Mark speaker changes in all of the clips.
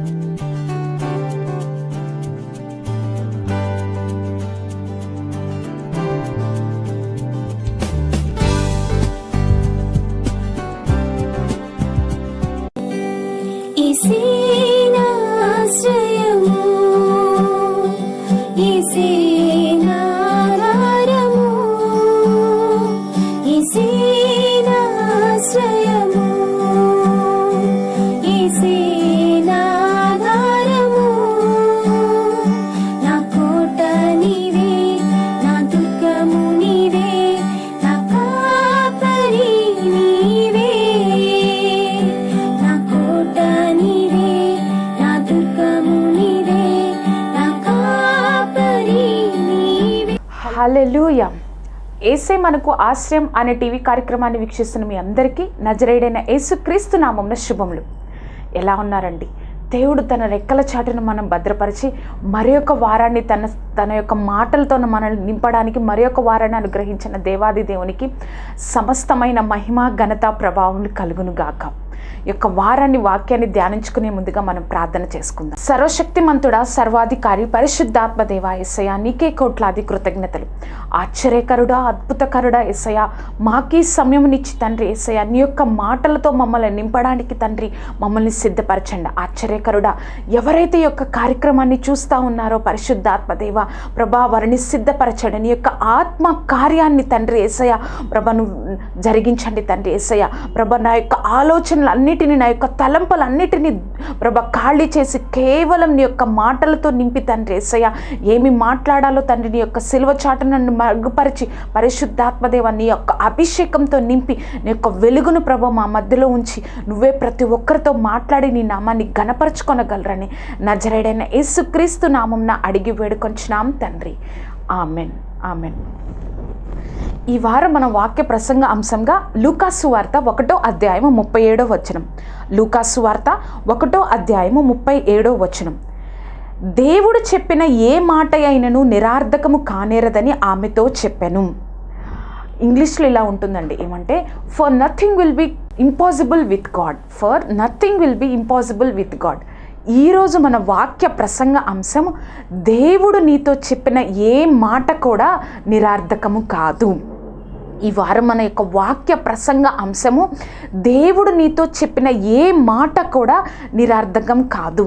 Speaker 1: Música ఏసే మనకు ఆశ్రయం అనే టీవీ కార్యక్రమాన్ని వీక్షిస్తున్న మీ అందరికీ నజరేడైన యేసుక్రీస్తు నామంన శుభములు. ఎలా ఉన్నారండి? దేవుడు తన రెక్కల చాటును మనం భద్రపరిచి మరి యొక్క వారాన్ని తన తన యొక్క మాటలతో మనల్ని నింపడానికి మరి యొక్క వారాన్ని అనుగ్రహించిన దేవాది దేవునికి సమస్తమైన మహిమ ఘనత ప్రభావం కలుగును గాక. యొక్క వారాన్ని వాక్యాన్ని ధ్యానించుకునే ముందుగా మనం ప్రార్థన చేసుకుందాం. సర్వశక్తిమంతుడా సర్వాధికారి పరిశుద్ధాత్మ దేవ ఎస్సయ నీకే కోట్లాది కృతజ్ఞతలు. ఆశ్చర్యకరుడా అద్భుతకరుడా ఎస్సయ మాకీ సమయమునిచ్చి తండ్రి ఎస్సయ నీ యొక్క మాటలతో మమ్మల్ని నింపడానికి తండ్రి మమ్మల్ని సిద్ధపరచండి. ఆశ్చర్యకరుడా ఎవరైతే యొక్క కార్యక్రమాన్ని చూస్తూ ఉన్నారో పరిశుద్ధాత్మ దేవ ప్రభా వారిని సిద్ధపరచండి. నీ యొక్క ఆత్మ కార్యాన్ని తండ్రి ఏసయ ప్రభను జరిగించండి తండ్రి ఏసయ ప్రభ నా యొక్క ఆలోచనలు అన్నిటిని నా యొక్క తలంపలన్నిటిని ప్రభ ఖాళీ చేసి కేవలం నీ యొక్క మాటలతో నింపి తండ్రి ఏసయ్య. ఏమి మాట్లాడాలో తండ్రి నీ యొక్క సిల్వ చాటు నన్ను మరుగుపరిచి పరిశుద్ధాత్మదేవ నీ యొక్క అభిషేకంతో నింపి నీ యొక్క వెలుగును ప్రభ మా మధ్యలో ఉంచి నువ్వే ప్రతి ఒక్కరితో మాట్లాడి నీ నామాన్ని గనపరుచుకొనగలరని నజరేడైన యేసుక్రీస్తు నామంన అడిగి వేడుకొంచున్నాం తండ్రి. ఆమెన్. ఆమెన్. ఈ వారం మన వాక్య ప్రసంగ అంశంగా లూకాసు వార్త ఒకటో అధ్యాయము ముప్పై ఏడో వచనం. లూకాసు వార్త ఒకటో అధ్యాయము ముప్పై ఏడో వచనం. దేవుడు చెప్పిన ఏ మాట అయినను నిరార్థకము కానేరదని ఆమెతో చెప్పాను. ఇంగ్లీష్లో ఇలా ఉంటుందండి. ఏమంటే for nothing will be impossible with God for nothing will be impossible with God ఈరోజు మన వాక్య ప్రసంగ అంశం దేవుడు నీతో చెప్పిన ఏ మాట కూడా నిరార్థకము కాదు. ఈ వారం మన యొక్క వాక్య ప్రసంగ అంశము దేవుడు నీతో చెప్పిన ఏ మాట కూడా నిరార్థకం కాదు.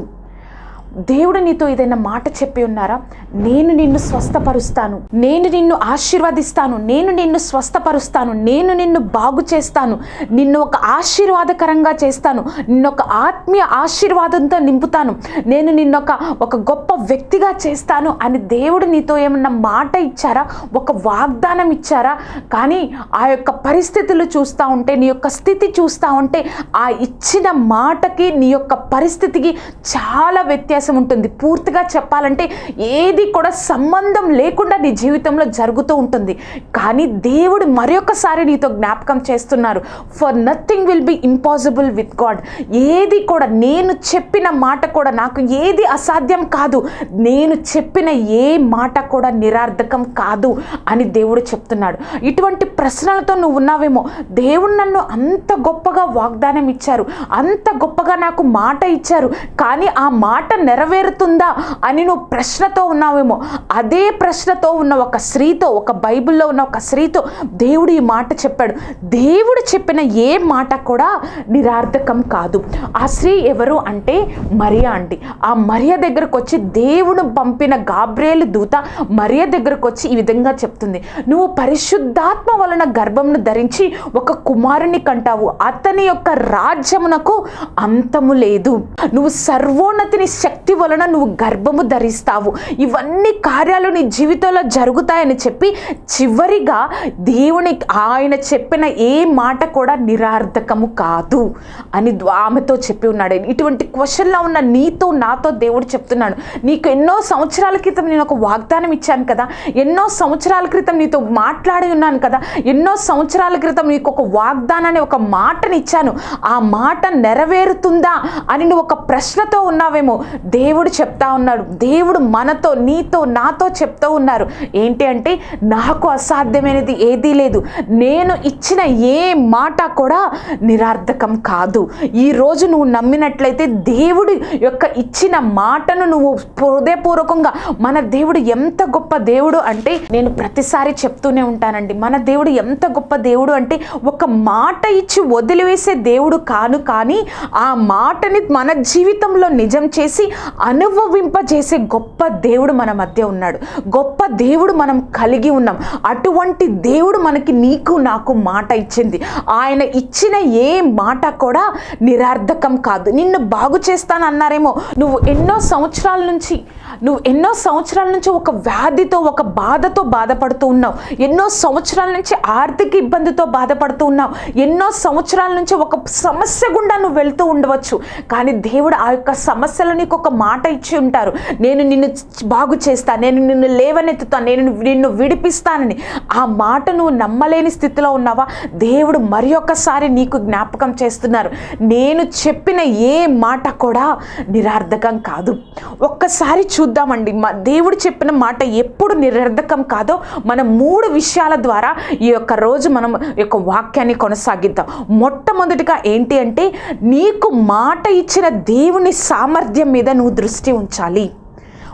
Speaker 1: దేవుడు నీతో ఏదైనా మాట చెప్పి ఉన్నారా? నేను నిన్ను స్వస్థపరుస్తాను. నేను నిన్ను ఆశీర్వదిస్తాను. నేను నిన్ను స్వస్థపరుస్తాను. నేను నిన్ను బాగు చేస్తాను. నిన్ను ఒక ఆశీర్వాదకరంగా చేస్తాను. నిన్ను ఒక ఆత్మీయ ఆశీర్వాదంతో నింపుతాను. నేను నిన్ను ఒక ఒక గొప్ప వ్యక్తిగా చేస్తాను అని దేవుడు నీతో ఏమన్నా మాట ఇచ్చారా? ఒక వాగ్దానం ఇచ్చారా? కానీ ఆ యొక్క పరిస్థితులు చూస్తూ ఉంటే నీ యొక్క స్థితి చూస్తూ ఉంటే ఆ ఇచ్చిన మాటకి నీ యొక్క పరిస్థితికి చాలా వ్యత్యాసం ఉంటుంది. పూర్తిగా చెప్పాలంటే ఏది కూడా సంబంధం లేకుండా నీ జీవితంలో జరుగుతూ ఉంటుంది. కానీ దేవుడు మరొకసారి నీతో జ్ఞాపకం చేస్తున్నారు. For nothing will be impossible with God ఏది కూడా నేను చెప్పిన మాట కూడా నాకు ఏది అసాధ్యం కాదు. నేను చెప్పిన ఏ మాట కూడా నిరార్థకం కాదు అని దేవుడు చెప్తున్నాడు. ఇటువంటి ప్రశ్నలతో నువ్వు ఉన్నావేమో. దేవుడు నన్ను అంత గొప్పగా వాగ్దానం ఇచ్చారు. అంత గొప్పగా నాకు మాట ఇచ్చారు. కానీ ఆ మాట నెరవేరుతుందా అని నువ్వు ప్రశ్నతో ఉన్నావేమో. అదే ప్రశ్నతో ఉన్న ఒక స్త్రీతో ఒక బైబిల్లో ఉన్న ఒక స్త్రీతో దేవుడు ఈ మాట చెప్పాడు. దేవుడు చెప్పిన ఏ మాట కూడా నిరార్థకం కాదు. ఆ స్త్రీ ఎవరు అంటే మరియా అండి. ఆ మరియ దగ్గరకు వచ్చి దేవుడు పంపిన గాబ్రేలు దూత మరియ దగ్గరకు వచ్చి ఈ విధంగా చెప్తుంది. నువ్వు పరిశుద్ధాత్మ వలన గర్భంను ధరించి ఒక కుమారుని కంటావు. అతని యొక్క రాజ్యమునకు అంతము లేదు. నువ్వు సర్వోన్నతిని శక్తి వలన నువ్వు గర్భము ధరిస్తావు. ఇవన్నీ కార్యాలు నీ జీవితంలో జరుగుతాయని చెప్పి చివరిగా దేవుని ఆయన చెప్పిన ఏ మాట కూడా నిరార్థకము కాదు అని ద్వా- ఆమెతో చెప్పి ఉన్నాడు. ఇటువంటి క్వశ్చన్లో ఉన్న నీతో నాతో దేవుడు చెప్తున్నాడు. నీకు ఎన్నో సంవత్సరాల క్రితం నేను ఒక వాగ్దానం ఇచ్చాను కదా. ఎన్నో సంవత్సరాల క్రితం నీతో మాట్లాడి ఉన్నాను కదా. ఎన్నో సంవత్సరాల క్రితం నీకు ఒక వాగ్దానాన్ని ఒక మాటని ఇచ్చాను ఆ మాట నెరవేరుతుందా అని నువ్వు ఒక ప్రశ్నతో ఉన్నావేమో. దేవుడు చెప్తా ఉన్నాడు. దేవుడు మనతో నీతో నాతో చెప్తూ ఉన్నారు. ఏంటి అంటే నాకు అసాధ్యమైనది ఏదీ లేదు. నేను ఇచ్చిన ఏ మాట కూడా నిరార్థకం కాదు. ఈ రోజు నువ్వు నమ్మినట్లయితే దేవుడు యొక్క ఇచ్చిన మాటను నువ్వు హృదయపూర్వకంగా మన దేవుడు ఎంత గొప్ప దేవుడు అంటే నేను ప్రతిసారి చెప్తూనే ఉంటానండి. మన దేవుడు ఎంత గొప్ప దేవుడు అంటే ఒక మాట ఇచ్చి వదిలివేసే దేవుడు కాను కానీ ఆ మాటని మన జీవితంలో నిజం చేసి అనుభవింపజేసే గొప్ప దేవుడు మన మధ్య ఉన్నాడు. గొప్ప దేవుడు మనం కలిగి ఉన్నాం. అటువంటి దేవుడు మనకి నీకు నాకు మాట ఇచ్చింది. ఆయన ఇచ్చిన ఏ మాట కూడా నిరర్ధకం కాదు. నిన్ను బాగు చేస్తాను అన్నారేమో. నువ్వు ఎన్నో సంవత్సరాల నుంచి నువ్వు ఎన్నో సంవత్సరాల నుంచి ఒక వ్యాధితో ఒక బాధతో బాధపడుతూ ఉన్నావు. ఎన్నో సంవత్సరాల నుంచి ఆర్థిక ఇబ్బందితో బాధపడుతూ ఉన్నావు. ఎన్నో సంవత్సరాల నుంచి ఒక సమస్య గుండా నువ్వు వెళ్తూ ఉండవచ్చు. కానీ దేవుడు ఆ యొక్క సమస్యలో నీకు ఒక మాట ఇచ్చి ఉంటారు. నేను నిన్ను బాగు చేస్తాను నేను నిన్ను లేవనెత్తుతాను నేను నిన్ను విడిపిస్తానని. ఆ మాట నువ్వు నమ్మలేని స్థితిలో ఉన్నావా? దేవుడు మరి ఒక్కసారి నీకు జ్ఞాపకం చేస్తున్నారు. నేను చెప్పిన ఏ మాట కూడా నిరర్ధకం కాదు. ఒక్కసారి చూద్దామండి. మా దేవుడు చెప్పిన మాట ఎప్పుడు నిరర్ధకం కాదో మన మూడు విషయాల ద్వారా ఈ యొక్క రోజు మనం యొక్క వాక్యాన్ని కొనసాగిద్దాం. మొట్టమొదటిగా ఏంటి అంటే నీకు మాట ఇచ్చిన దేవుని సామర్థ్యం మీద నువ్వు దృష్టి ఉంచాలి.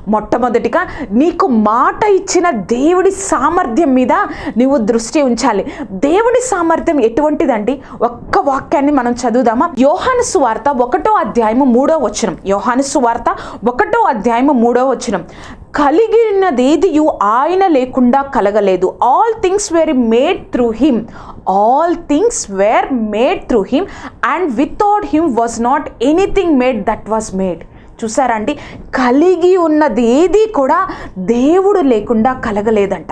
Speaker 1: మొట్టమొదటిగా నీకు మాట ఇచ్చిన దేవుడి సామర్థ్యం మీద నువ్వు దృష్టి ఉంచాలి. దేవుడి సామర్థ్యం ఎటువంటిదండి? ఒక్క వాక్యాన్ని మనం చదువుదామా? యోహాను సువార్త ఒకటో అధ్యాయము మూడో వచనం. యోహాను సువార్త ఒకటో అధ్యాయము మూడో వచనం. కలిగినదేదియు ఆయన లేకుండా కలగలేదు. All things were made through him. All things were made through him. And without him was not anything made that was made. చూసారండి కలిగి ఉన్నది ఏది కూడా దేవుడు లేకుండా కలగలేదంట.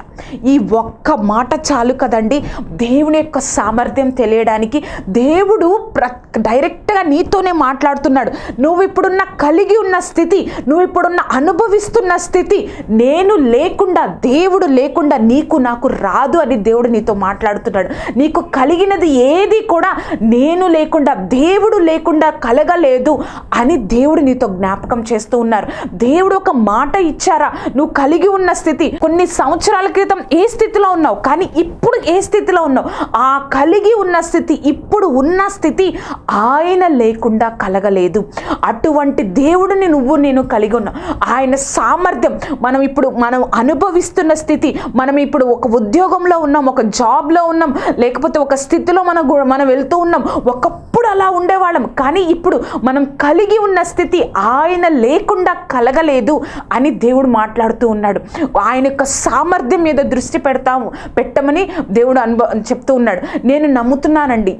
Speaker 1: ఈ ఒక్క మాట చాలు కదండి. దేవుని యొక్క సామర్థ్యం తెలియడానికి దేవుడు ప్ర డైరెక్ట్గా నీతోనే మాట్లాడుతున్నాడు. నువ్వు ఇప్పుడున్న కలిగి ఉన్న స్థితి నువ్వు ఇప్పుడున్న అనుభవిస్తున్న స్థితి నేను లేకుండా దేవుడు లేకుండా నీకు నాకు రాదు అని దేవుడు నీతో మాట్లాడుతున్నాడు. నీకు కలిగినది ఏది కూడా నేను లేకుండా దేవుడు లేకుండా కలగలేదు అని దేవుడు నీతో జ్ఞాపకం చేస్తూ ఉన్నారు. దేవుడు ఒక మాట ఇచ్చారా? నువ్వు కలిగి ఉన్న స్థితి కొన్ని సంవత్సరాల క్రితం ఏ స్థితిలో ఉన్నావు? కానీ ఇప్పుడు ఏ స్థితిలో ఉన్నావు? ఆ కలిగి ఉన్న స్థితి ఇప్పుడు ఉన్న స్థితి ఆయన లేకుండా కలగలేదు. అటువంటి దేవుడిని నువ్వు నేను కలిగి ఉన్నావు ఆయన సామర్థ్యం మనం ఇప్పుడు మనం అనుభవిస్తున్న స్థితి మనం ఇప్పుడు ఒక ఉద్యోగంలో ఉన్నాం ఒక జాబ్లో ఉన్నాం లేకపోతే ఒక స్థితిలో మనం మనం వెళ్తూ ఉన్నాం ఒకప్పుడు అలా ఉండేవాళ్ళం. కానీ ఇప్పుడు మనం కలిగి ఉన్న స్థితి ఆ ఆయన లేకుండా కలగలేదు అని దేవుడు మాట్లాడుతూ ఉన్నాడు. ఆయన యొక్క సామర్థ్యం మీద దృష్టి పెడతాము పెట్టమని దేవుడు అనుభవ చెప్తూ ఉన్నాడు. నేను నమ్ముతున్నానండి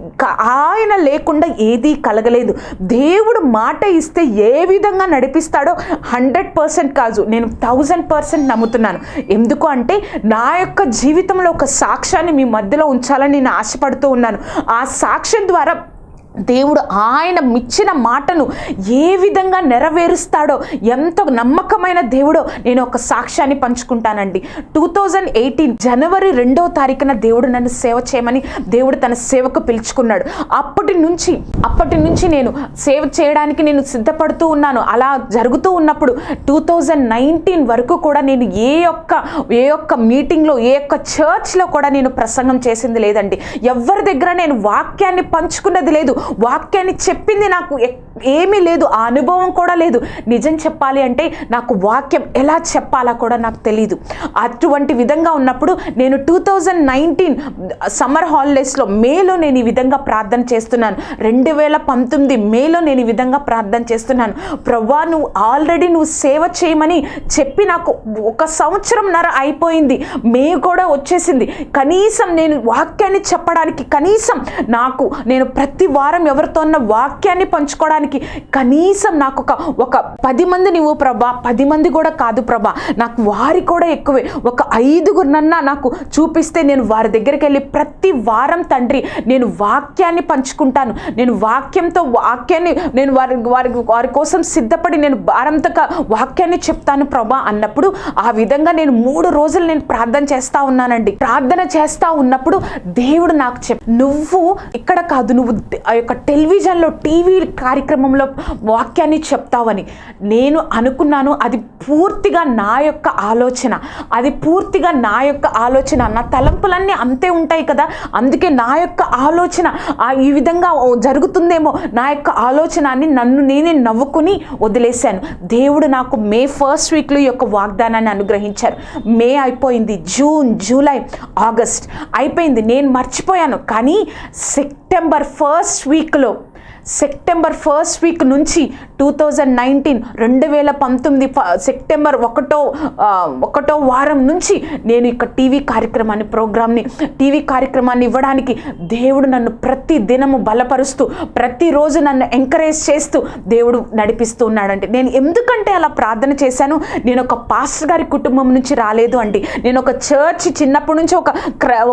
Speaker 1: ఆయన లేకుండా ఏదీ కలగలేదు. దేవుడు మాట ఇస్తే ఏ విధంగా నడిపిస్తాడో హండ్రెడ్ పర్సెంట్ కాదు. నేను థౌజండ్ పర్సెంట్ నమ్ముతున్నాను. ఎందుకు అంటే నా యొక్క జీవితంలో ఒక సాక్ష్యాన్ని మీ మధ్యలో ఉంచాలని నేను ఆశపడుతూ ఉన్నాను. ఆ సాక్ష్యం ద్వారా దేవుడు ఆయన ఇచ్చిన మాటను ఏ విధంగా నెరవేరుస్తాడో ఎంత నమ్మకమైన దేవుడో నేను ఒక సాక్ష్యాన్ని పంచుకుంటానండి. టూ థౌజండ్ ఎయిటీన్ జనవరి రెండో తారీఖున దేవుడు నన్ను సేవ చేయమని దేవుడు తన సేవకు పిలుచుకున్నాడు. అప్పటి నుంచి అప్పటి నుంచి నేను సేవ చేయడానికి నేను సిద్ధపడుతూ ఉన్నాను. అలా జరుగుతూ ఉన్నప్పుడు టూ థౌజండ్ నైన్టీన్ వరకు కూడా నేను ఏ ఒక్క ఏ ఒక్క మీటింగ్లో ఏ ఒక్క చర్చ్లో కూడా నేను ప్రసంగం చేసింది లేదండి. ఎవరి దగ్గర నేను వాక్యాన్ని పంచుకున్నది లేదు. వాక్యాన్ని చెప్పింది నాకు ఎక్- ఏమీ లేదు ఆ అనుభవం కూడా లేదు. నిజం చెప్పాలి అంటే నాకు వాక్యం ఎలా చెప్పాలా కూడా నాకు తెలియదు అటువంటి విధంగా ఉన్నప్పుడు నేను టూ థౌజండ్ నైన్టీన్ సమ్మర్ హాలిడేస్లో మేలో నేను ఈ విధంగా ప్రార్థన చేస్తున్నాను. రెండు వేల పంతొమ్మిది మేలో నేను ఈ విధంగా ప్రార్థన చేస్తున్నాను. ప్రవ్వా నువ్వు ఆల్రెడీ నువ్వు సేవ చేయమని చెప్పి నాకు ఒక సంవత్సరం నర అయిపోయింది. మే కూడా వచ్చేసింది. కనీసం నేను వాక్యాన్ని చెప్పడానికి కనీసం నాకు నేను ప్రతి వారం ఎవరితో ఉన్న వాక్యాన్ని పంచుకోవడానికి కనీసం నాకు ఒక ఒక పది మంది నువ్వు ప్రభా పది మంది కూడా కాదు ప్రభా. నాకు వారి కూడా ఎక్కువే. ఒక ఐదుగురినన్నా నాకు చూపిస్తే నేను వారి దగ్గరికి వెళ్ళి ప్రతి వారం తండ్రి నేను వాక్యాన్ని పంచుకుంటాను. నేను వాక్యంతో వాక్యాన్ని నేను వారి వారి వారి కోసం సిద్ధపడి నేను భారంతక వాక్యాన్ని చెప్తాను ప్రభా అన్నప్పుడు ఆ విధంగా నేను మూడు రోజులు నేను ప్రార్థన చేస్తా ఉన్నానండి. ప్రార్థన చేస్తా ఉన్నప్పుడు దేవుడు నాకు చెప్ నువ్వు ఇక్కడ కాదు నువ్వు ఆ యొక్క టెలివిజన్లో టీవీ కార్యక్రమంలో వాక్యాన్ని చెప్తావని. నేను అనుకున్నాను అది పూర్తిగా నా యొక్క ఆలోచన. అది పూర్తిగా నా యొక్క ఆలోచన. నా తలంపులన్నీ అంతే ఉంటాయి కదా. అందుకే నా యొక్క ఆలోచన ఆ ఈ విధంగా జరుగుతుందేమో నా యొక్క ఆలోచన అని నన్ను నేనే నవ్వుకుని వదిలేశాను. దేవుడు నాకు మే ఫస్ట్ వీక్లో ఈ యొక్క వాగ్దానాన్ని అనుగ్రహించారు. మే అయిపోయింది జూన్ జూలై ఆగస్ట్. అయిపోయింది నేను మర్చిపోయాను. కానీ సెప్టెంబర్ ఫస్ట్ వీక్లో సెప్టెంబర్ ఫస్ట్ వీక్ నుంచి టూ థౌజండ్ నైన్టీన్ రెండు వేల పంతొమ్మిది సెప్టెంబర్ ఒకటో ఒకటో వారం నుంచి నేను ఇక టీవీ కార్యక్రమాన్ని ప్రోగ్రామ్ని టీవీ కార్యక్రమాన్ని ఇవ్వడానికి దేవుడు నన్ను ప్రతి దినము బలపరుస్తూ ప్రతిరోజు నన్ను ఎంకరేజ్ చేస్తూ దేవుడు నడిపిస్తూ ఉన్నాడంటే నేను ఎందుకంటే అలా ప్రార్థన చేశాను? నేను ఒక పాస్టర్ గారి కుటుంబం నుంచి రాలేదు అండి. నేను ఒక చర్చ్ చిన్నప్పటి నుంచి ఒక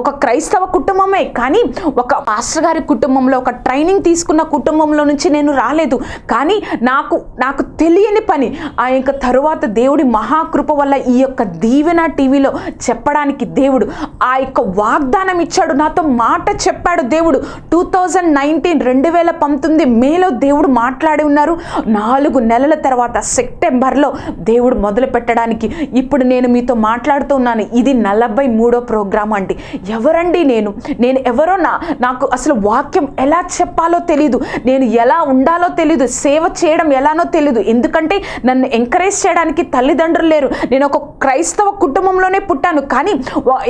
Speaker 1: ఒక క్రైస్తవ కుటుంబమే. కానీ ఒక పాస్టర్ గారి కుటుంబంలో ఒక ట్రైనింగ్ తీసుకున్న కుటుంబం కుటుంబంలో నుంచి నేను రాలేదు. కానీ నాకు నాకు తెలియని పని ఆ యొక్క తరువాత దేవుడి మహాకృప వల్ల ఈ యొక్క దీవెన టీవీలో చెప్పడానికి దేవుడు ఆ యొక్క వాగ్దానం ఇచ్చాడు. నాతో మాట చెప్పాడు దేవుడు. టూ థౌజండ్ నైన్టీన్ రెండు వేల పంతొమ్మిది మేలో దేవుడు మాట్లాడి ఉన్నారు. నాలుగు నెలల తర్వాత సెప్టెంబర్లో దేవుడు మొదలు పెట్టడానికి ఇప్పుడు నేను మీతో మాట్లాడుతూ ఉన్నాను. ఇది నలభై మూడో ప్రోగ్రాం అండి. ఎవరండి నేను? నేను ఎవరో నా నాకు అసలు వాక్యం ఎలా చెప్పాలో తెలీదు. నేను నేను ఎలా ఉండాలో తెలీదు సేవ చేయడం ఎలానో తెలీదు. ఎందుకంటే నన్ను ఎంకరేజ్ చేయడానికి తల్లిదండ్రులు లేరు. నేను ఒక క్రైస్తవ కుటుంబంలోనే పుట్టాను. కానీ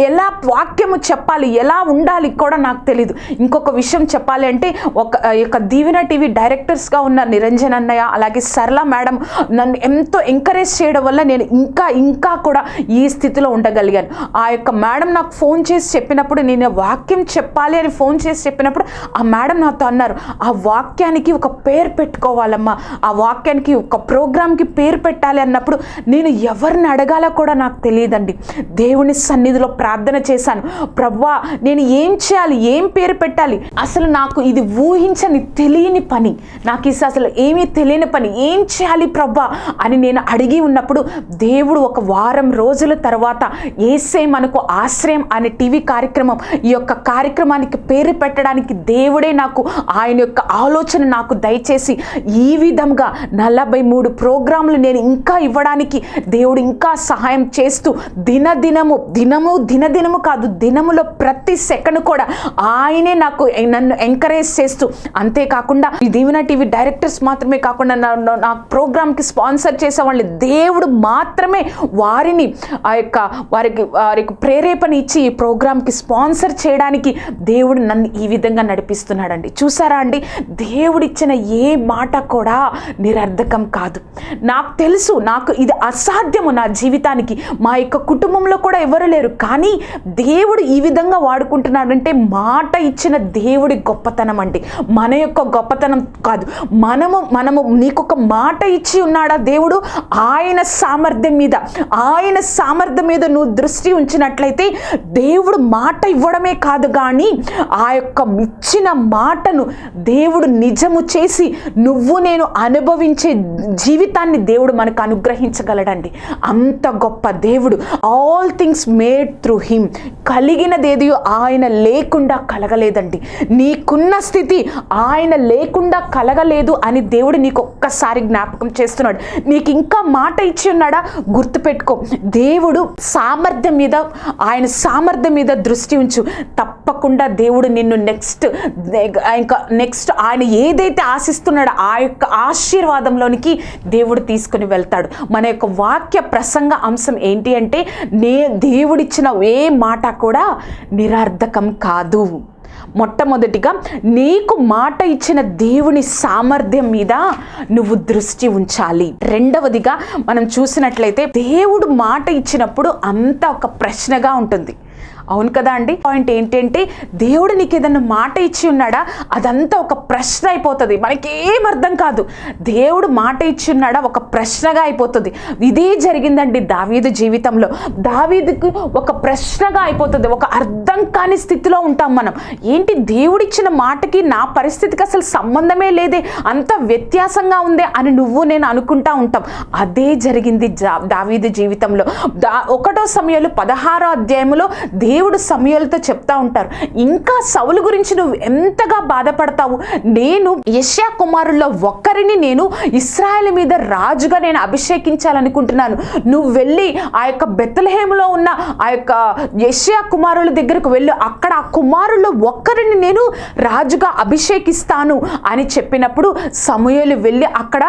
Speaker 1: ఎలా వాక్యము చెప్పాలి ఎలా ఉండాలి కూడా నాకు తెలీదు. ఇంకొక విషయం చెప్పాలి అంటే ఒక యొక్క దీవెన టీవీ డైరెక్టర్స్గా ఉన్న నిరంజన్ అన్నయ్య అలాగే సరళ మేడం నన్ను ఎంతో ఎంకరేజ్ చేయడం వల్ల నేను ఇంకా ఇంకా కూడా ఈ స్థితిలో ఉండగలిగాను. ఆ యొక్క మేడం నాకు ఫోన్ చేసి చెప్పినప్పుడు నేను వాక్యం చెప్పాలి అని ఫోన్ చేసి చెప్పినప్పుడు ఆ మేడం నాతో అన్నారు ఆ వాక్ వాక్యానికి ఒక పేరు పెట్టుకోవాలమ్మా. ఆ వాక్యానికి ఒక ప్రోగ్రామ్కి పేరు పెట్టాలి అన్నప్పుడు నేను ఎవరిని అడగాలో కూడా నాకు తెలియదండి. దేవుని సన్నిధిలో ప్రార్థన చేశాను. ప్రవ్వా నేను ఏం చేయాలి? ఏం పేరు పెట్టాలి? అసలు నాకు ఇది ఊహించని తెలియని పని. నాకు ఇది అసలు ఏమీ తెలియని పని. ఏం చేయాలి ప్రవ్వా? అని నేను అడిగి ఉన్నప్పుడు దేవుడు ఒక వారం రోజుల తర్వాత ఏసే మనకు ఆశ్రయం అనే టీవీ కార్యక్రమం ఈ యొక్క కార్యక్రమానికి పేరు పెట్టడానికి దేవుడే నాకు ఆయన యొక్క ఆలోచన నాకు దయచేసి ఈ విధంగా నలభై మూడు ప్రోగ్రాంలు నేను ఇంకా ఇవ్వడానికి దేవుడు ఇంకా సహాయం చేస్తూ దినదినము దినము దినదినము కాదు దినములో ప్రతి సెకండ్ కూడా ఆయనే నాకు నన్ను ఎంకరేజ్ చేస్తూ అంతేకాకుండా ఈ దీవెన టీవీ డైరెక్టర్స్ మాత్రమే కాకుండా నా నా- నా ప్రోగ్రామ్కి స్పాన్సర్ చేసే వాళ్ళు దేవుడు మాత్రమే వారిని ఆ యొక్క వారికి వారికి ప్రేరేపణ ఇచ్చి ఈ ప్రోగ్రామ్కి స్పాన్సర్ చేయడానికి దేవుడు నన్ను ఈ విధంగా నడిపిస్తున్నాడండి. చూసారా అండి? దేవుడిచ్చిన ఏ మాట కూడా నిరర్ధకం కాదు. నాకు తెలుసు నాకు ఇది అసాధ్యము నా జీవితానికి. మా యొక్క కుటుంబంలో కూడా ఎవరు లేరు కానీ దేవుడు ఈ విధంగా వాడుకుంటున్నాడంటే మాట ఇచ్చిన దేవుడి గొప్పతనం అండి. మన యొక్క గొప్పతనం కాదు. మనము మనము నీకొక మాట ఇచ్చి ఉన్నాడా దేవుడు? ఆయన సామర్థ్యం మీద ఆయన సామర్థ్యం మీద నువ్వు దృష్టి ఉంచినట్లయితే దేవుడు మాట ఇవ్వడమే కాదు కానీ ఆ యొక్క ఇచ్చిన మాటను దేవుడు నిజము చేసి నువ్వు నేను అనుభవించే జీవితాన్ని దేవుడు మనకు అనుగ్రహించగలడండి. అంత గొప్ప దేవుడు. All things made through him కలిగినదేది ఆయన లేకుండా కలగలేదండి. నీకున్న స్థితి ఆయన లేకుండా కలగలేదు అని దేవుడు నీకు ఒక్కసారి జ్ఞాపకం చేస్తున్నాడు. నీకు ఇంకా మాట ఇచ్చి ఉన్నాడా? గుర్తుపెట్టుకో. దేవుడు సామర్థ్యం మీద ఆయన సామర్థ్యం మీద దృష్టి ఉంచు. తప్పకుండా దేవుడు నిన్ను నెక్స్ట్ ఇంకా నెక్స్ట్ ఆయన ఏదైతే ఆశిస్తున్నాడో ఆ యొక్క ఆశీర్వాదంలోనికి దేవుడు తీసుకుని వెళ్తాడు. మన యొక్క వాక్య ప్రసంగ అంశం ఏంటి అంటే నే దేవుడిచ్చిన ఏ మాట కూడా నిరర్ధకం కాదు. మొట్టమొదటిగా నీకు మాట ఇచ్చిన దేవుని సామర్థ్యం మీద నువ్వు దృష్టి ఉంచాలి. రెండవదిగా మనం చూసినట్లయితే దేవుడు మాట ఇచ్చినప్పుడు అంతా ఒక ప్రశ్నగా ఉంటుంది. అవును కదా అండి? పాయింట్ ఏంటంటే దేవుడు నీకు ఏదన్నా మాట ఇచ్చి ఉన్నాడా? అదంతా ఒక ప్రశ్న అయిపోతుంది. మనకి ఏం అర్థం కాదు. దేవుడు మాట ఇచ్చి ఉన్నాడా? ఒక ప్రశ్నగా అయిపోతుంది. ఇదే జరిగిందండి దావీదు జీవితంలో. దావీదుకు ఒక ప్రశ్నగా అయిపోతుంది. ఒక అర్థం కాని స్థితిలో ఉంటాం మనం. ఏంటి దేవుడిచ్చిన మాటకి నా పరిస్థితికి అసలు సంబంధమే లేదే? అంత వ్యత్యాసంగా ఉందే అని నువ్వు నేను అనుకుంటా ఉంటాం. అదే జరిగింది దావీదు జీవితంలో. దా ఒకటో సమయంలో పదహారో అధ్యాయంలో దేవుడు సమయాలతో చెప్తా ఉంటారు. ఇంకా సౌలు గురించి నువ్వు ఎంతగా బాధపడతావు? నేను యష్యా కుమారుల్లో ఒక్కరిని నేను ఇస్రాయల్ మీద రాజుగా నేను అభిషేకించాలనుకుంటున్నాను. నువ్వు వెళ్ళి ఆ యొక్క బెత్తలహేములో ఉన్న ఆ యొక్క యశ్యా కుమారుల దగ్గరకు వెళ్ళి. అక్కడ ఆ కుమారుల్లో ఒక్కరిని నేను రాజుగా అభిషేకిస్తాను అని చెప్పినప్పుడు సమూహలు వెళ్ళి అక్కడ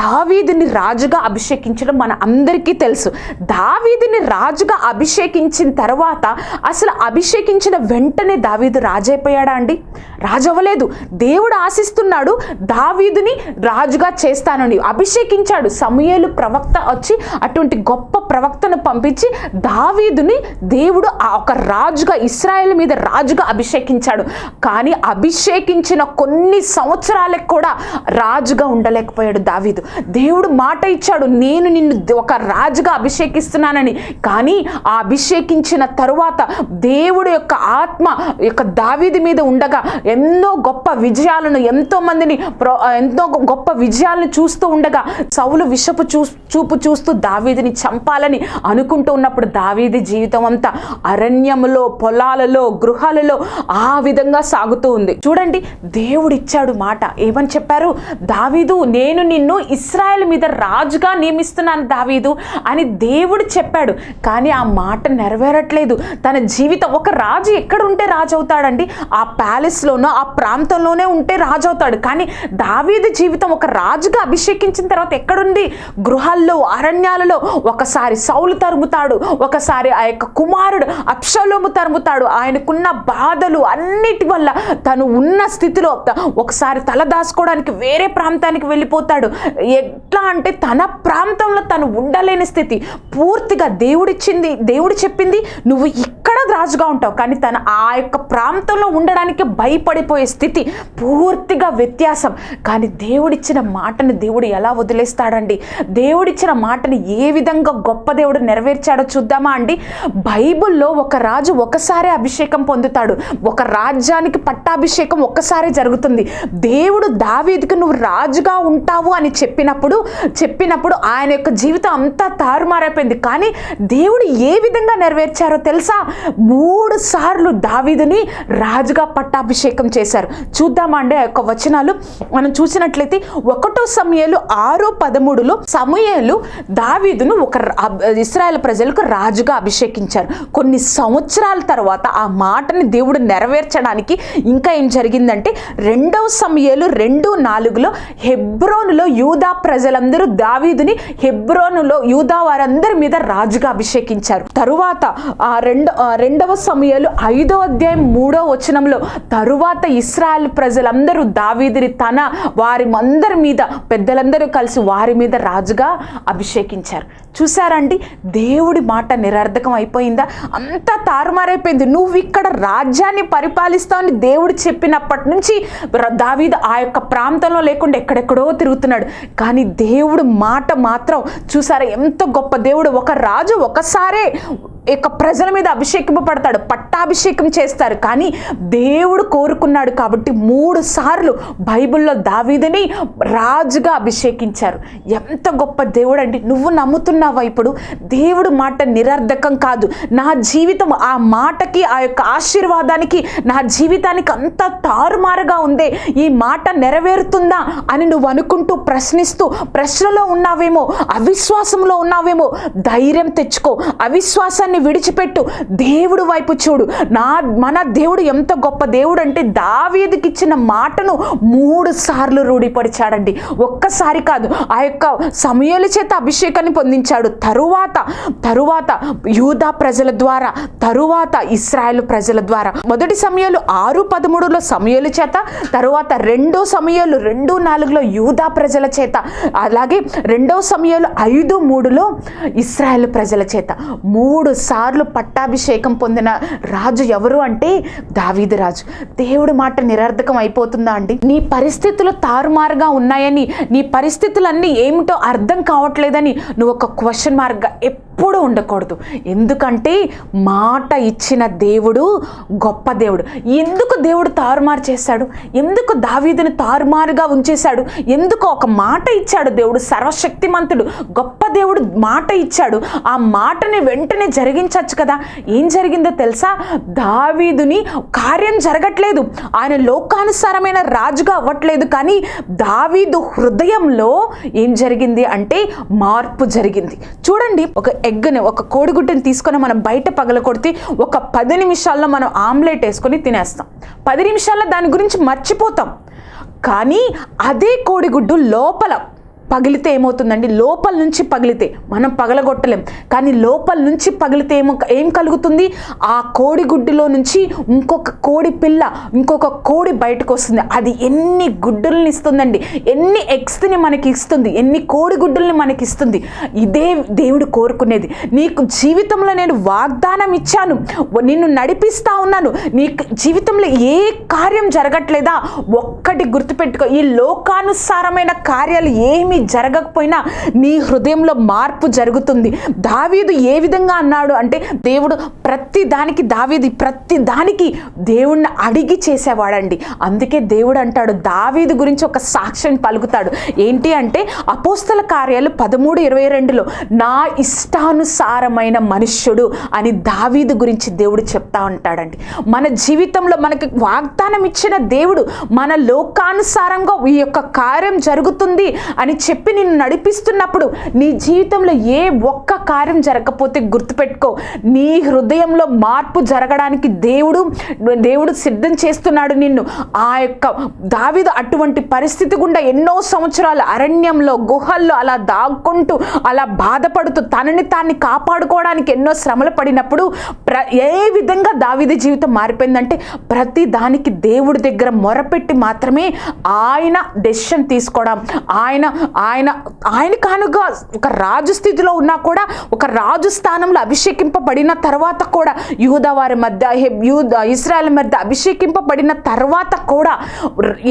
Speaker 1: దావీదుని రాజుగా అభిషేకించడం మన అందరికీ తెలుసు. దావీదుని రాజుగా అభిషేకించిన తర్వాత అసలు అభిషేకించిన వెంటనే దావీదు రాజైపోయాడా అండి? రాజు అవ్వలేదు దేవుడు ఆశిస్తున్నాడు దావీదుని రాజుగా చేస్తానండి అభిషేకించాడు. సమయలు ప్రవక్త వచ్చి అటువంటి గొప్ప ప్రవక్తను పంపించి దావీదుని దేవుడు ఆ ఒక రాజుగా ఇస్రాయేల్ మీద రాజుగా అభిషేకించాడు. కానీ అభిషేకించిన కొన్ని సంవత్సరాలకు కూడా రాజుగా ఉండలేకపోయాడు దావీదు. దేవుడు మాట ఇచ్చాడు నేను నిన్ను ఒక రాజుగా అభిషేకిస్తున్నానని. కానీ ఆ అభిషేకించిన తరువాత దేవుడు యొక్క ఆత్మ యొక్క దావీది మీద ఉండగా ఎన్నో గొప్ప విజయాలను ఎంతో మందిని ప్రో- ఎంతో గొప్ప విజయాలను చూస్తూ ఉండగా సౌలు విషపు చూ చూపు చూస్తూ దావీదిని చంపాలని అనుకుంటూ ఉన్నప్పుడు దావీది జీవితం అంతా అరణ్యములో పొలాలలో గృహాలలో ఆ విధంగా సాగుతూ ఉంది. చూడండి దేవుడు ఇచ్చాడు మాట. ఏమని చెప్పారు? దావీదు నేను నిన్ను ఇస్రాయల్ మీద రాజుగా నియమిస్తున్నాను దావీదు అని దేవుడు చెప్పాడు. కానీ ఆ మాట నెరవేరట్లేదు. తన జీవితం ఒక రాజు ఎక్కడ ఉంటే రాజు అవుతాడండి ఆ ప్యాలెస్లోనో ఆ ప్రాంతంలోనే ఉంటే రాజు అవుతాడు కానీ దావీదు జీవితం ఒక రాజుగా అభిషేకించిన తర్వాత ఎక్కడుంది? గృహాల్లో అరణ్యాలలో ఒకసారి సౌలు తరుముతాడు. ఒకసారి ఆ యొక్క కుమారుడు అప్షలోము తరుముతాడు. ఆయనకున్న బాధలు అన్నిటి వల్ల తను ఉన్న స్థితిలో ఒకసారి తల దాచుకోవడానికి వేరే ప్రాంతానికి వెళ్ళిపోతాడు. ఎట్లా అంటే తన ప్రాంతంలో తను ఉండలేని స్థితి. పూర్తిగా దేవుడిచ్చింది దేవుడు చెప్పింది నువ్వు ఇక్కడ రాజుగా ఉంటావు. కానీ తన ఆ యొక్క ప్రాంతంలో ఉండడానికి భయపడిపోయే స్థితి పూర్తిగా వ్యత్యాసం. కానీ దేవుడిచ్చిన మాటను దేవుడు ఎలా వదిలేస్తాడండి? దేవుడిచ్చిన మాటని ఏ విధంగా గొప్ప దేవుడు నెరవేర్చాడో చూద్దామా అండి? బైబిల్లో ఒక రాజు ఒకసారి అభిషేకం పొందుతాడు. ఒక రాజ్యానికి పట్టాభిషేకం ఒక్కసారే జరుగుతుంది. దేవుడు దావీదికి నువ్వు రాజుగా ఉంటావు అని చెప్పినప్పుడు చెప్పినప్పుడు ఆయన యొక్క జీవితం అంతా తారుమారైపోయింది. కానీ దేవుడు ఏ విధంగా నెరవేర్చారో తెలుసా? మూడు సార్లు దావీదుని రాజుగా పట్టాభిషేకం చేశారు. చూద్దామా అండి ఆ యొక్క వచనాలు. మనం చూసినట్లయితే ఒకటో సమయాలు ఆరో పదమూడులో సమయాలు దావీదును ఒక ఇస్రాయల్ ప్రజలకు రాజుగా అభిషేకించారు. కొన్ని సంవత్సరాల తర్వాత ఆ మాటని దేవుడు నెరవేర్చడానికి ఇంకా ఏం జరిగిందంటే రెండవ సమయాలు రెండు నాలుగులో హెబ్రోనులో యూదా ప్రజలందరూ దావీదుని హెబ్రోనులో యూదా వారందరి మీద రాజుగా అభిషేకించారు. తరువాత ఆ రెండు రెండవ సమయాలు ఐదో అధ్యాయం మూడో వచనంలో తరువాత ఇస్రాయల్ ప్రజలందరూ దావీదిని తన వారి అందరి మీద పెద్దలందరూ కలిసి వారి మీద రాజుగా అభిషేకించారు. చూసారండి దేవుడి మాట నిరర్ధకం అయిపోయిందా? అంతా తారుమారైపోయింది. నువ్వు ఇక్కడ రాజ్యాన్ని పరిపాలిస్తావని దేవుడు చెప్పినప్పటి నుంచి ర- ఆ యొక్క ప్రాంతంలో లేకుండా ఎక్కడెక్కడో తిరుగుతున్నాడు. కానీ దేవుడు మాట మాత్రం చూసారా? ఎంత గొప్ప దేవుడు. ఒక రాజు ఒకసారే యొక్క ప్రజల మీద అభిషేకింపబడతాడు పట్టాభిషేకం చేస్తారు. కానీ దేవుడు కోరుకున్నాడు కాబట్టి మూడు సార్లు బైబిల్లో దావీదుని రాజుగా అభిషేకించారు. ఎంత గొప్ప దేవుడు అండి నువ్వు నమ్ముతున్నావా ఇప్పుడు? దేవుడు మాట నిరర్ధకం కాదు. నా జీవితం ఆ మాటకి ఆ యొక్క ఆశీర్వాదానికి నా జీవితానికి అంత తారుమారుగా ఉందే. ఈ మాట నెరవేరుతుందా అని నువ్వు అనుకుంటూ ప్రశ్నిస్తూ ప్రశ్నలో ఉన్నావేమో అవిశ్వాసంలో ఉన్నావేమో ధైర్యం తెచ్చుకో. అవిశ్వాసాన్ని విడిచిపెట్టు. దేవుడు వైపు చూడు. నా మన దేవుడు ఎంత గొప్ప దేవుడు అంటే దావీదికి ఇచ్చిన మాటను మూడు సార్లు రూఢిపరిచాడండి. ఒక్కసారి కాదు ఆ యొక్క సమయాల చేత అభిషేకాన్ని పొందించాడు. తరువాత తరువాత యూదా ప్రజల ద్వారా తరువాత ఇస్రాయెల్ ప్రజల ద్వారా. మొదటి సమయాలు ఆరు పదమూడులో సమయాల చేత తరువాత రెండో సమయాలు రెండు నాలుగులో యూదా ప్రజల చేత అలాగే రెండో సమయాలు ఐదు మూడులో ఇస్రాయెల్ ప్రజల చేత. మూడు సార్లు పట్టాభిషేకం పొందిన రాజు ఎవరు అంటే దావీదు రాజు. దేవుడి మాట నిరర్ధకం అయిపోతుందా అండి? నీ పరిస్థితులు తారుమారుగా ఉన్నాయని నీ పరిస్థితులన్నీ ఏమిటో అర్థం కావట్లేదని నువ్వు ఒక క్వశ్చన్ మార్క్గా ఎప్పుడూ ఉండకూడదు. ఎందుకంటే మాట ఇచ్చిన దేవుడు గొప్ప దేవుడు. ఎందుకు దేవుడు తారుమారు చేశాడు? ఎందుకు దావీదుని తారుమారుగా ఉంచేశాడు? ఎందుకు ఒక మాట ఇచ్చాడు దేవుడు? సర్వశక్తిమంతుడు గొప్ప దేవుడు మాట ఇచ్చాడు. ఆ మాటని వెంటనే జరి జరిగించవచ్చు కదా? ఏం జరిగిందో తెలుసా? దావీదుని కార్యం జరగట్లేదు. ఆయన లోకానుసారమైన రాజుగా అవ్వట్లేదు. కానీ దావీదు హృదయంలో ఏం జరిగింది అంటే మార్పు జరిగింది. చూడండి ఒక ఎగ్ని ఒక కోడిగుడ్డుని తీసుకొని మనం బయట పగల కొడితే ఒక పది నిమిషాల్లో మనం ఆమ్లెట్ వేసుకొని తినేస్తాం. పది నిమిషాల్లో దాని గురించి మర్చిపోతాం. కానీ అదే కోడిగుడ్డు లోపల పగిలితే ఏమవుతుందండి? లోపల నుంచి పగిలితే మనం పగలగొట్టలేం. కానీ లోపల నుంచి పగిలితే ఏమో ఏం కలుగుతుంది? ఆ కోడి గుడ్డులో నుంచి ఇంకొక కోడి పిల్ల ఇంకొక కోడి బయటకు వస్తుంది అది ఎన్ని గుడ్డుల్ని ఇస్తుందండి? ఎన్ని ఎగ్స్ని మనకి ఇస్తుంది? ఎన్ని కోడి గుడ్డుల్ని మనకి ఇస్తుంది? ఇదే దేవుడు కోరుకునేది. నీకు జీవితంలో నేను వాగ్దానం ఇచ్చాను. నిన్ను నడిపిస్తా ఉన్నాను. నీకు జీవితంలో ఏ కార్యం జరగట్లేదా? ఒక్కటి గుర్తుపెట్టుకో. ఈ లోకానుసారమైన కార్యాలు ఏమి జరగకపోయినా నీ హృదయంలో మార్పు జరుగుతుంది. దావీదు ఏ విధంగా అన్నాడు అంటే దేవుడు ప్రతి దానికి దావీది ప్రతి దానికి దేవుణ్ణి అడిగి చేసేవాడండి. అందుకే దేవుడు అంటాడు దావీదు గురించి ఒక సాక్ష్యం పలుకుతాడు. ఏంటి అంటే అపోస్తల కార్యాలు పదమూడు ఇరవై రెండులో నా ఇష్టానుసారమైన మనుష్యుడు అని దావీదు గురించి దేవుడు చెప్తా ఉంటాడండి. మన జీవితంలో మనకి వాగ్దానం ఇచ్చిన దేవుడు మన లోకానుసారంగా ఈ యొక్క కార్యం జరుగుతుంది అని చెప్పి నిన్ను నడిపిస్తున్నప్పుడు నీ జీవితంలో ఏ ఒక్క కార్యం జరగకపోతే గుర్తుపెట్టుకో. నీ హృదయంలో మార్పు జరగడానికి దేవుడు దేవుడు సిద్ధం చేస్తున్నాడు నిన్ను. ఆ యొక్క దావిద అటువంటి పరిస్థితి గుండా ఎన్నో సంవత్సరాలు అరణ్యంలో గుహల్లో అలా దాక్కుంటూ అలా బాధపడుతూ తనని తాన్ని కాపాడుకోవడానికి ఎన్నో శ్రమలు పడినప్పుడు ప్ర ఏ విధంగా దావిది జీవితం మారిపోయిందంటే ప్రతి దానికి దేవుడి దగ్గర మొరపెట్టి మాత్రమే ఆయన డెసిషన్ తీసుకోవడం. ఆయన ఆయన ఆయన కానుగా ఒక రాజు స్థితిలో ఉన్నా కూడా ఒక రాజు స్థానంలో అభిషేకింపబడిన తర్వాత కూడా యూదా వారి మధ్య యూద ఇస్రాయల్ మధ్య అభిషేకింపబడిన తర్వాత కూడా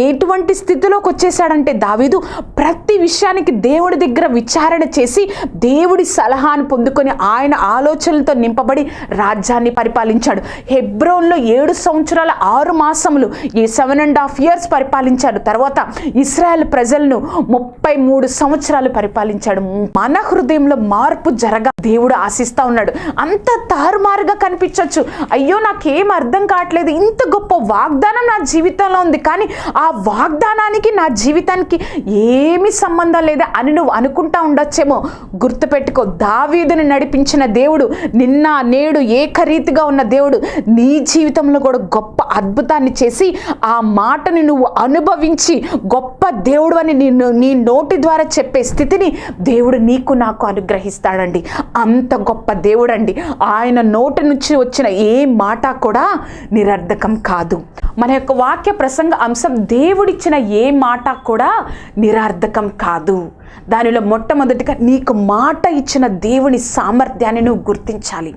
Speaker 1: ఎటువంటి స్థితిలోకి వచ్చేసాడంటే దావీదు ప్రతి విషయానికి దేవుడి దగ్గర విచారణ చేసి దేవుడి సలహాను పొందుకొని ఆయన ఆలోచనలతో నింపబడి రాజ్యాన్ని పరిపాలించాడు. హెబ్రోన్లో ఏడు సంవత్సరాల ఆరు మాసములు ఈ సెవెన్ అండ్ హాఫ్ ఇయర్స్ పరిపాలించాడు. తర్వాత ఇస్రాయల్ ప్రజలను ముప్పై మూడు మూడు సంవత్సరాలు పరిపాలించాడు. మన హృదయంలో మార్పు జరగ దేవుడు ఆశిస్తా ఉన్నాడు. అంత తారుమారుగా కనిపించవచ్చు అయ్యో నాకేం అర్థం కావట్లేదు. ఇంత గొప్ప వాగ్దానం నా జీవితంలో ఉంది. కానీ ఆ వాగ్దానానికి నా జీవితానికి ఏమి సంబంధం లేదా అని నువ్వు అనుకుంటా ఉండొచ్చేమో. గుర్తుపెట్టుకో దావీదుని నడిపించిన దేవుడు నిన్న నేడు ఏకరీతిగా ఉన్న దేవుడు నీ జీవితంలో కూడా గొప్ప అద్భుతాన్ని చేసి ఆ మాటని నువ్వు అనుభవించి గొప్ప దేవుడు అని నిన్ను నీ నోటి ద్వారా చెప్పే స్థితిని దేవుడు నీకు నాకు అనుగ్రహిస్తాడండి. అంత గొప్ప దేవుడండి. ఆయన నోటి నుంచి వచ్చిన ఏ మాట కూడా నిరర్ధకం కాదు. మన యొక్క వాక్య ప్రసంగ అంశం దేవుడిచ్చిన ఏ మాట కూడా నిరర్ధకం కాదు. దానిలో మొట్టమొదటిగా నీకు మాట ఇచ్చిన దేవుని సామర్థ్యాన్ని నువ్వు గుర్తించాలి.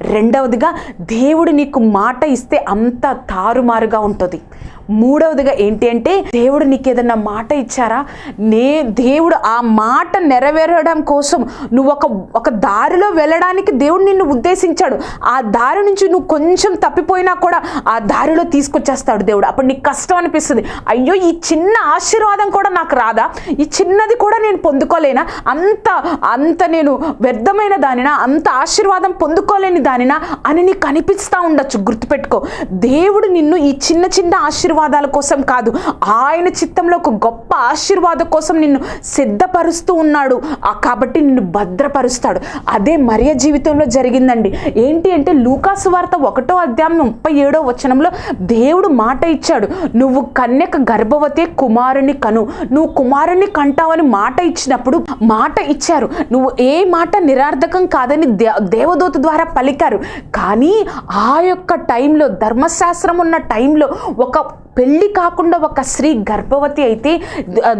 Speaker 1: రెండవదిగా దేవుడు నీకు మాట ఇస్తే అంత తారుమారుగా ఉంటుంది. మూడవదిగా ఏంటి అంటే దేవుడు నీకు ఏదన్నా మాట ఇచ్చారా? నే దేవుడు ఆ మాట నెరవేరడం కోసం నువ్వు ఒక ఒక దారిలో వెళ్ళడానికి దేవుడు నిన్ను ఉద్దేశించాడు. ఆ దారి నుంచి నువ్వు కొంచెం తప్పిపోయినా కూడా ఆ దారిలో తీసుకొచ్చేస్తాడు దేవుడు. అప్పుడు నీకు కష్టం అనిపిస్తుంది. అయ్యో ఈ చిన్న ఆశీర్వాదం కూడా నాకు రాదా? ఈ చిన్నది కూడా నేను పొందుకోలేనా? అంత అంత నేను వ్యర్థమైన దానినా? అంత ఆశీర్వాదం పొందుకోలేని దానినా? అని నీకు అనిపిస్తూ ఉండొచ్చు. గుర్తుపెట్టుకో. దేవుడు నిన్ను ఈ చిన్న చిన్న ఆశీర్వాదాల కోసం కాదు. ఆయన చిత్తంలో ఒక గొప్ప ఆశీర్వాదం కోసం నిన్ను సిద్ధపరుస్తూ ఉన్నాడు. కాబట్టి నిన్ను భద్రపరుస్తాడు. అదే మరియ జీవితంలో జరిగిందండి. ఏంటి అంటే లూకాసు వార్త ఒకటో అధ్యాయం ముప్పై ఏడో వచనంలో దేవుడు మాట ఇచ్చాడు. నువ్వు కన్యక గర్భవతి కుమారుని కను. నువ్వు కుమారుని కంటావని మాట ఇచ్చినప్పుడు మాట ఇచ్చారు. నువ్వు ఏ మాట నిరార్థకం కాదని దే దేవదూత ద్వారా పలికారు. కానీ ఆ యొక్క టైంలో ధర్మశాస్త్రం ఉన్న టైంలో ఒక పెళ్ళి కాకుండా ఒక స్త్రీ గర్భవతి అయితే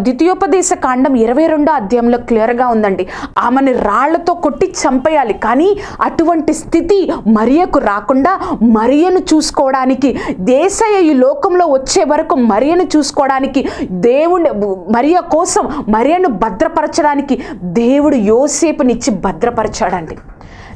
Speaker 1: ద్వితీయోపదేశ కాండం ఇరవై రెండో అధ్యాయంలో క్లియర్గా ఉందండి. ఆమెను రాళ్ళతో కొట్టి చంపేయాలి. కానీ అటువంటి స్థితి మరియకు రాకుండా మరియను చూసుకోవడానికి దేశయ ఈ లోకంలో వచ్చే వరకు మరియను చూసుకోవడానికి దేవుని మరియ కోసం మరియను భద్రపరచడానికి దేవుడు యోసేపునిచ్చి భద్రపరచాడండి.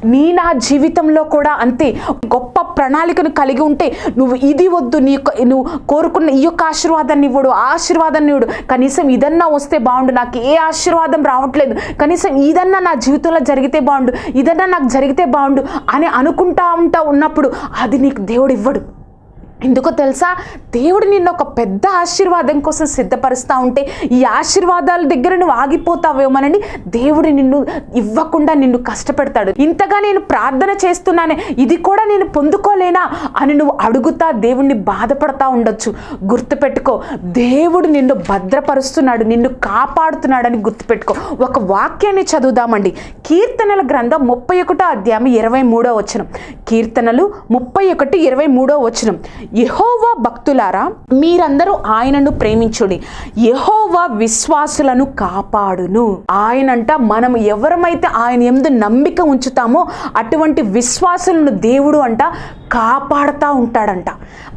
Speaker 1: నీ నా జీవితంలో కూడా అంతే. గొప్ప ప్రణాళికను కలిగి ఉంటే నువ్వు ఇది వద్దు నీ యొక్క- నువ్వు కోరుకున్న ఈ యొక్క ఆశీర్వాదాన్ని ఇవ్వడు ఆశీర్వాదాన్ని ఇవ్వడు. కనీసం ఇదన్నా వస్తే బాగుండు నాకు ఏ ఆశీర్వాదం రావట్లేదు. కనీసం ఇదన్నా నా జీవితంలో జరిగితే బాగుండు ఇదన్నా నాకు జరిగితే బాగుండు అని అనుకుంటా ఉంటా ఉన్నప్పుడు అది నీకు దేవుడు ఇవ్వడు. ఎందుకో తెలుసా? దేవుడు నిన్ను ఒక పెద్ద ఆశీర్వాదం కోసం సిద్ధపరుస్తూ ఉంటే ఈ ఆశీర్వాదాల దగ్గర నువ్వు ఆగిపోతావేమోనని దేవుడు నిన్ను ఇవ్వకుండా నిన్ను కష్టపెడతాడు. ఇంతగా నేను ప్రార్థన చేస్తున్నానే ఇది కూడా నేను పొందుకోలేనా అని నువ్వు అడుగుతా దేవుణ్ణి బాధపడతా ఉండొచ్చు. గుర్తుపెట్టుకో దేవుడు నిన్ను భద్రపరుస్తున్నాడు నిన్ను కాపాడుతున్నాడని గుర్తుపెట్టుకో. ఒక వాక్యాన్ని చదువుదామండి. కీర్తనల గ్రంథం ముప్పై ఒకటో అధ్యాయం ఇరవై మూడో వచనం. కీర్తనలు ముప్పై ఒకటి ఇరవై మూడో వచనం. యహోవా భక్తులారా మీరందరూ ఆయనను ప్రేమించుడి. యహోవా విశ్వాసులను కాపాడును. ఆయనంట మనం ఎవరమైతే ఆయన ఎందు నమ్మిక ఉంచుతామో అటువంటి విశ్వాసులను దేవుడు అంట కాపాడుతూ ఉంటాడంట.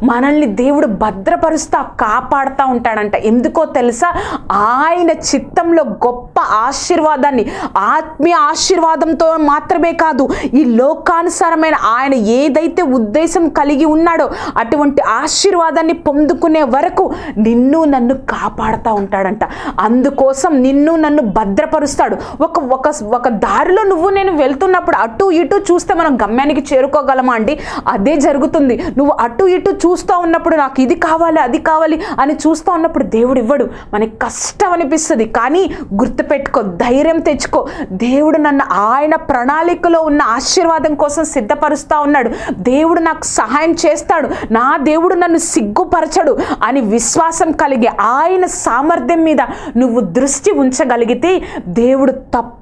Speaker 1: మనల్ని దేవుడు భద్రపరుస్తా కాపాడుతూ ఉంటాడంట. ఎందుకో తెలుసా? ఆయన చిత్తంలో గొప్ప ఆశీర్వాదాన్ని ఆత్మీయ ఆశీర్వాదంతో మాత్రమే కాదు ఈ లోకానుసారమైన ఆయన ఏదైతే ఉద్దేశం కలిగి ఉన్నాడో అటువంటి ఆశీర్వాదాన్ని పొందుకునే వరకు నిన్ను నన్ను కాపాడుతూ ఉంటాడంట. అందుకోసం నిన్ను నన్ను భద్రపరుస్తాడు. ఒక ఒక ఒక దారిలో నువ్వు నేను వెళ్తున్నప్పుడు అటు ఇటు చూస్తే మనం గమ్యానికి చేరుకోగలమా అండి? అది జరుగుతుంది. నువ్వు అటు ఇటు చూస్తూ ఉన్నప్పుడు నాకు ఇది కావాలి అది కావాలి అని చూస్తూ ఉన్నప్పుడు దేవుడు ఇవ్వడు. మనకి కష్టం అనిపిస్తుంది. కానీ గుర్తుపెట్టుకో ధైర్యం తెచ్చుకో. దేవుడు నన్ను ఆయన ప్రణాళికలో ఉన్న ఆశీర్వాదం కోసం సిద్ధపరుస్తూ ఉన్నాడు. దేవుడు నాకు సహాయం చేస్తాడు. నా దేవుడు నన్ను సిగ్గుపరచడు అని విశ్వాసం కలిగి ఆయన సామర్థ్యం మీద నువ్వు దృష్టి ఉంచగలిగితే దేవుడు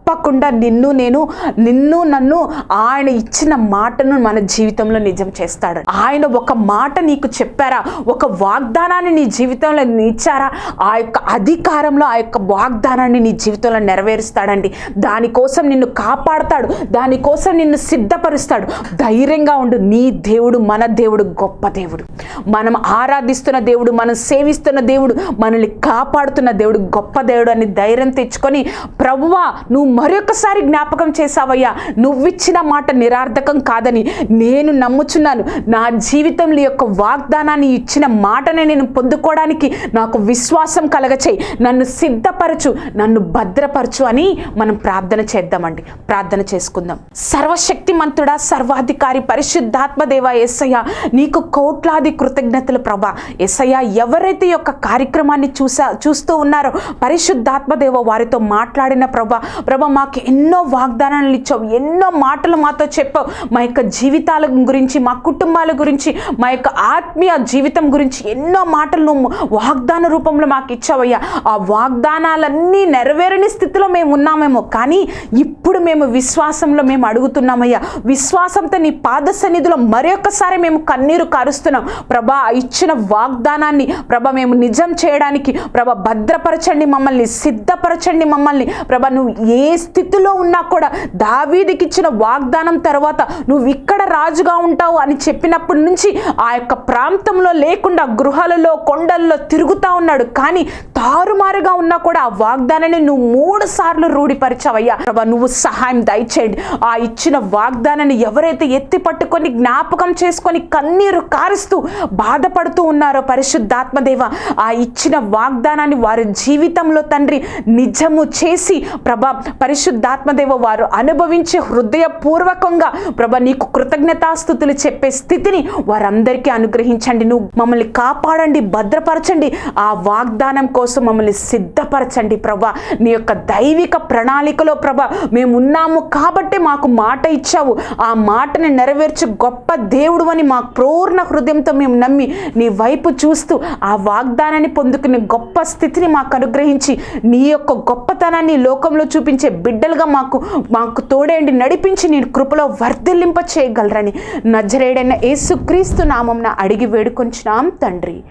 Speaker 1: తప్పకుండా నిన్ను నేను నిన్ను నన్ను ఆయన ఇచ్చిన మాటను మన జీవితంలో నిజం చేస్తాడు. ఆయన ఒక మాట నీకు చెప్పారా? ఒక వాగ్దానాన్ని నీ జీవితంలో ఇచ్చారా ఆ యొక్క అధికారంలో ఆ యొక్క వాగ్దానాన్ని నీ జీవితంలో నెరవేరుస్తాడండి. దానికోసం నిన్ను కాపాడతాడు. దానికోసం నిన్ను సిద్ధపరుస్తాడు. ధైర్యంగా ఉండు. నీ దేవుడు మన దేవుడు గొప్ప దేవుడు. మనం ఆరాధిస్తున్న దేవుడు మనం సేవిస్తున్న దేవుడు మనల్ని కాపాడుతున్న దేవుడు గొప్ప దేవుడు అని ధైర్యం తెచ్చుకొని ప్రభువా నువ్వు మరొకసారి జ్ఞాపకం చేశావయ్యా. నువ్విచ్చిన మాట నిరార్థకం కాదని నేను నమ్ముచున్నాను. నా జీవితంలో యొక్క వాగ్దానాన్ని ఇచ్చిన మాటని నేను పొందుకోవడానికి నాకు విశ్వాసం కలగచేయి. నన్ను సిద్ధపరచు నన్ను భద్రపరచు అని మనం ప్రార్థన చేద్దామండి. ప్రార్థన చేసుకుందాం. సర్వశక్తిమంతుడా సర్వాధికారి పరిశుద్ధాత్మ దేవ ఎస్సయ్య నీకు కోట్లాది కృతజ్ఞతలు ప్రభా. ఎస్సయ్య ఎవరైతే యొక్క కార్యక్రమాన్ని చూసా చూస్తూ ఉన్నారో పరిశుద్ధాత్మ దేవ వారితో మాట్లాడిన ప్రభా ప్రభా మాకు ఎన్నో వాగ్దానాలు ఇచ్చావు ఎన్నో మాటలు మాతో చెప్పావు. మా యొక్క జీవితాల గురించి మా కుటుంబాల గురించి మా యొక్క ఆత్మీయ జీవితం గురించి ఎన్నో మాటలు వాగ్దాన రూపంలో మాకు ఇచ్చావయ్యా. ఆ వాగ్దానాలన్నీ నెరవేరని స్థితిలో మేము ఉన్నామేమో కానీ ఇప్పుడు మేము విశ్వాసంలో మేము అడుగుతున్నామయ్యా. విశ్వాసంతో నీ పాద సన్నిధిలో మరొకసారి మేము కన్నీరు కారుస్తున్నాం. ప్రభా ఇచ్చిన వాగ్దానాన్ని ప్రభ మేము నిజం చేయడానికి ప్రభ భద్రపరచండి మమ్మల్ని సిద్ధపరచండి మమ్మల్ని. ప్రభ నువ్వు ఏ స్థితిలో ఉన్నా కూడా దావీదికి ఇచ్చిన వాగ్దానం తర్వాత నువ్వు ఇక్కడ రాజుగా ఉంటావు అని చెప్పినప్పటి నుంచి ఆ యొక్క ప్రాంతంలో లేకుండా గృహాలలో కొండల్లో తిరుగుతూ ఉన్నాడు. కానీ తారుమారుగా ఉన్నా కూడా ఆ వాగ్దానాన్ని నువ్వు మూడు సార్లు రూఢిపరిచావయ్యా. ప్రభా నువ్వు సహాయం దయచేయండి. ఆ ఇచ్చిన వాగ్దానాన్ని ఎవరైతే ఎత్తి పట్టుకొని జ్ఞాపకం చేసుకొని కన్నీరు కారుస్తూ బాధపడుతూ ఉన్నారో పరిశుద్ధాత్మదేవ ఆ ఇచ్చిన వాగ్దానాన్ని వారి జీవితంలో తండ్రి నిజము చేసి ప్రభా పరిశుద్ధాత్మదేవ వారు అనుభవించే హృదయపూర్వకంగా ప్రభ నీకు కృతజ్ఞతాస్థుతులు చెప్పే స్థితిని వారందరికీ అనుగ్రహించండి. నువ్వు మమ్మల్ని కాపాడండి భద్రపరచండి. ఆ వాగ్దానం కోసం మమ్మల్ని సిద్ధపరచండి ప్రభా. నీ యొక్క దైవిక ప్రణాళికలో ప్రభ మేము ఉన్నాము కాబట్టి మాకు మాట ఇచ్చావు. ఆ మాటని నెరవేర్చు గొప్ప దేవుడు అని మా పూర్ణ హృదయంతో మేము నమ్మి నీ వైపు చూస్తూ ఆ వాగ్దానాన్ని పొందుకునే గొప్ప స్థితిని మాకు అనుగ్రహించి నీ యొక్క గొప్పతనాన్ని లోకంలో చూపించే బిడ్డలుగా మాకు మాకు తోడేండి నడిపించి నీ కృపలో వర్ధిల్లింప చేయగలరని నజరేడైన యేసుక్రీస్తు నామంన అడిగి వేడుకొంచున్నాం తండ్రి.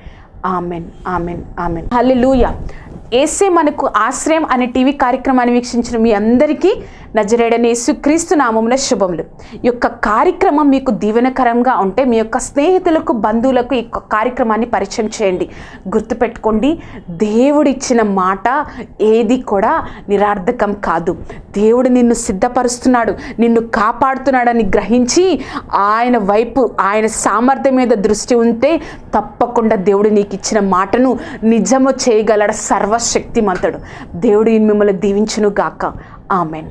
Speaker 1: Amen amen amen. హల్లెలూయా. ఏసే మనకు ఆశ్రయం అనే టీవీ కార్యక్రమాన్ని వీక్షించిన మీ అందరికీ నజరేడని యేసుక్రీస్తు నామమున శుభములు. ఈ యొక్క కార్యక్రమం మీకు దీవెనకరంగా ఉంటే మీ యొక్క స్నేహితులకు బంధువులకు ఈ యొక్క కార్యక్రమాన్ని పరిచయం చేయండి. గుర్తుపెట్టుకోండి దేవుడిచ్చిన మాట ఏది కూడా నిరార్థకం కాదు. దేవుడు నిన్ను సిద్ధపరుస్తున్నాడు నిన్ను కాపాడుతున్నాడని గ్రహించి ఆయన వైపు ఆయన సామర్థ్యం మీద దృష్టి ఉంటే తప్పకుండా దేవుడు నీకు ఇచ్చిన మాటను నిజము చేయగలడ సర్వశక్తిమంతుడు. దేవుడు మిమ్మల్ని దీవించును గాక ఆమెన్.